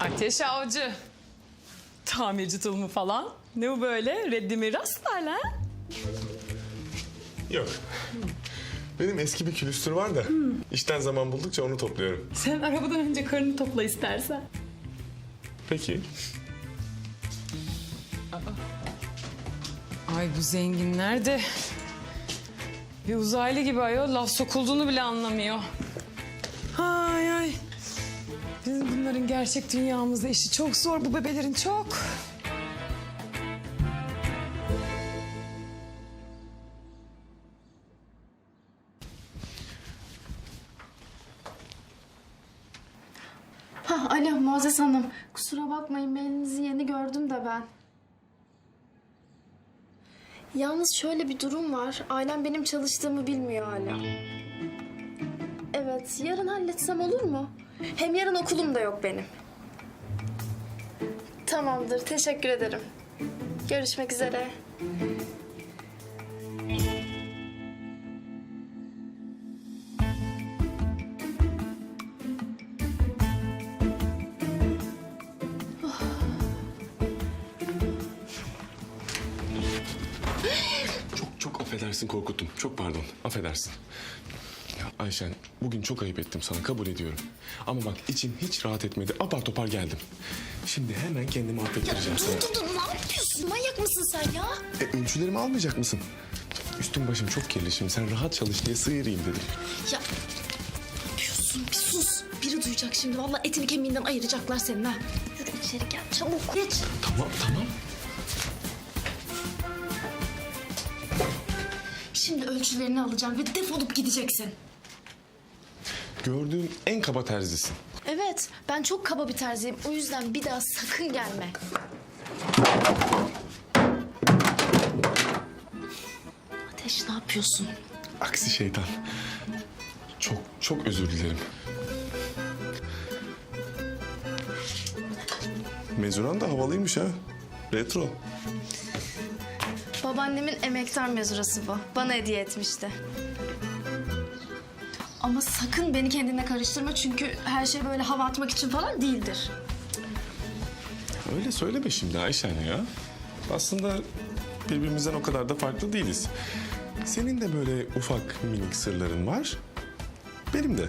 Ateş avcı. Tamirci tulumu falan. Ne bu böyle? Reddi miras hala? Yok. Benim eski bir külüstür var da işten zaman buldukça onu topluyorum. Sen arabadan önce karını topla istersen. Peki. Ay bu zenginler de bir uzaylı gibi ayol laf sokulduğunu bile anlamıyor. Ay ay. Bizim bunların gerçek dünyamızda işi çok zor bu bebelerin çok. Ha, alo Muazzez Hanım. Kusura bakmayın mailinizi yeni gördüm de ben. Yalnız şöyle bir durum var. Ailem benim çalıştığımı bilmiyor hala. Evet, yarın halletsem olur mu? Hem yarın okulum da yok benim. Tamamdır, teşekkür ederim. Görüşmek üzere. Affedersin korkuttum. Çok pardon. Affedersin. Ya Ayşen bugün çok ayıp ettim sana kabul ediyorum. Ama bak içim hiç rahat etmedi. Apar topar geldim. Şimdi hemen kendimi affettireceğim sana. Dur dur, ne yapıyorsun? Manyak mısın sen ya? E, ölçülerimi almayacak mısın? Üstüm başım çok kirli şimdi. Sen rahat çalış diye sıyırayım dedim. Ya ne yapıyorsun? Bir sus. Biri duyacak şimdi. Vallahi etini kemiğinden ayıracaklar senin ha. Yürü içeri gel çabuk. Geç. Tamam tamam. Şimdi ölçülerini alacağım ve defolup gideceksin. Gördüğüm en kaba terzisin. Evet, ben çok kaba bir terziyim. O yüzden bir daha sakın gelme. Ateş ne yapıyorsun? Aksi şeytan. Çok çok özür dilerim. Mezuran da havalıymış ha. Retro. Babaannemin emektar mezurası bu. Bana hediye etmişti. Ama sakın beni kendine karıştırma çünkü her şey böyle hava atmak için falan değildir. Öyle söyleme şimdi Ayşen ya. Aslında birbirimizden o kadar da farklı değiliz. Senin de böyle ufak minik sırların var. Benim de.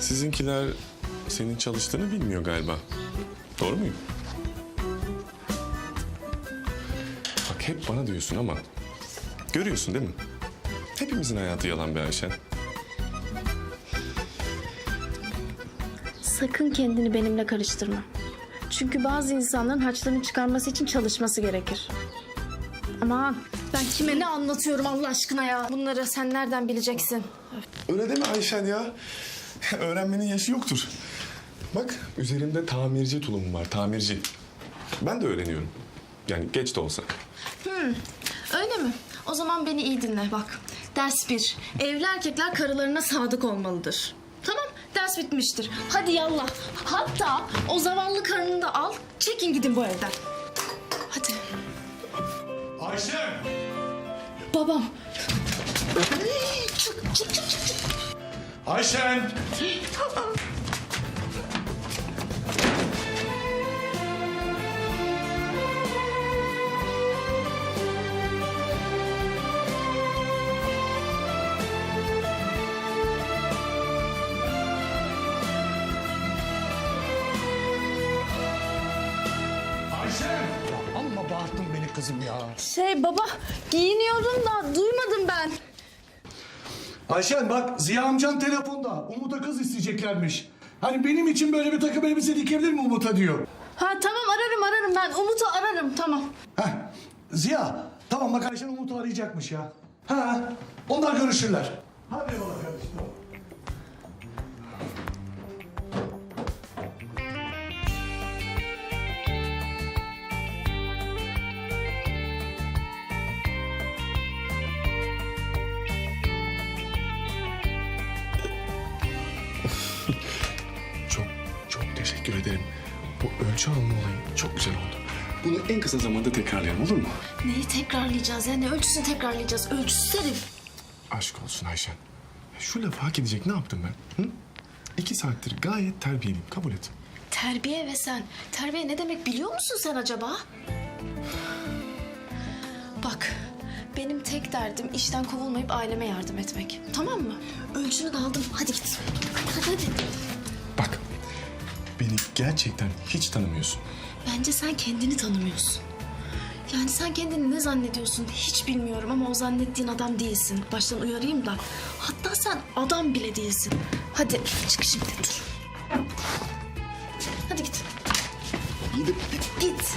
Sizinkiler senin çalıştığını bilmiyor galiba. Doğru muyum? Bak hep bana diyorsun ama görüyorsun değil mi? Hepimizin hayatı yalan be Ayşen. Sakın kendini benimle karıştırma. Çünkü bazı insanların harçlarını çıkarması için çalışması gerekir. Aman ben kime ne anlatıyorum Allah aşkına ya. Bunları sen nereden bileceksin? Öyle deme Ayşen ya. Öğrenmenin yaşı yoktur. Bak üzerimde tamirci tulumum var, tamirci. Ben de öğreniyorum. Yani geç de olsa. Öyle mi? O zaman beni iyi dinle bak. Ders bir. Evli erkekler karılarına sadık olmalıdır. Tamam ders bitmiştir. Hadi yallah. Hatta o zavallı karını da al. Çekin gidin bu evden. Hadi. Ayşe! Babam. Çık çık çık çık. çık. Ayşen! Bağırttın beni kızım ya. Şey baba giyiniyordum da duymadım ben. Ayşen bak Ziya amcan telefonda. Umut'a kız isteyeceklermiş. Hani benim için böyle bir takım elbise dikebilir mi Umut'a diyor. Ha tamam ararım ararım ben Umut'u ararım tamam. Heh. Ziya tamam bak Ayşen Umut'u arayacakmış ya. Ha onlar görüşürler. Hadi kardeşim. Çok çok teşekkür ederim. Bu ölçü alma olayı çok güzel oldu. Bunu en kısa zamanda tekrarlayalım olur mu? Neyi tekrarlayacağız ya? Ne ölçüsünü tekrarlayacağız? Ölçüsüz herif. Aşk olsun Ayşen. Şu lafı hak edecek ne yaptım ben? Hı? İki saattir gayet terbiyeliyim. Kabul et. Terbiye ve sen. Terbiye ne demek biliyor musun sen acaba? Bak, benim tek derdim işten kovulmayıp aileme yardım etmek. Tamam mı? Ölçünü de aldım. Hadi git. Hadi hadi. Bak. Beni gerçekten hiç tanımıyorsun. Bence sen kendini tanımıyorsun. Yani sen kendini ne zannediyorsun hiç bilmiyorum ama o zannettiğin adam değilsin. Baştan uyarayım da. Hatta sen adam bile değilsin. Hadi çık şimdi dur. Hadi git. De Git.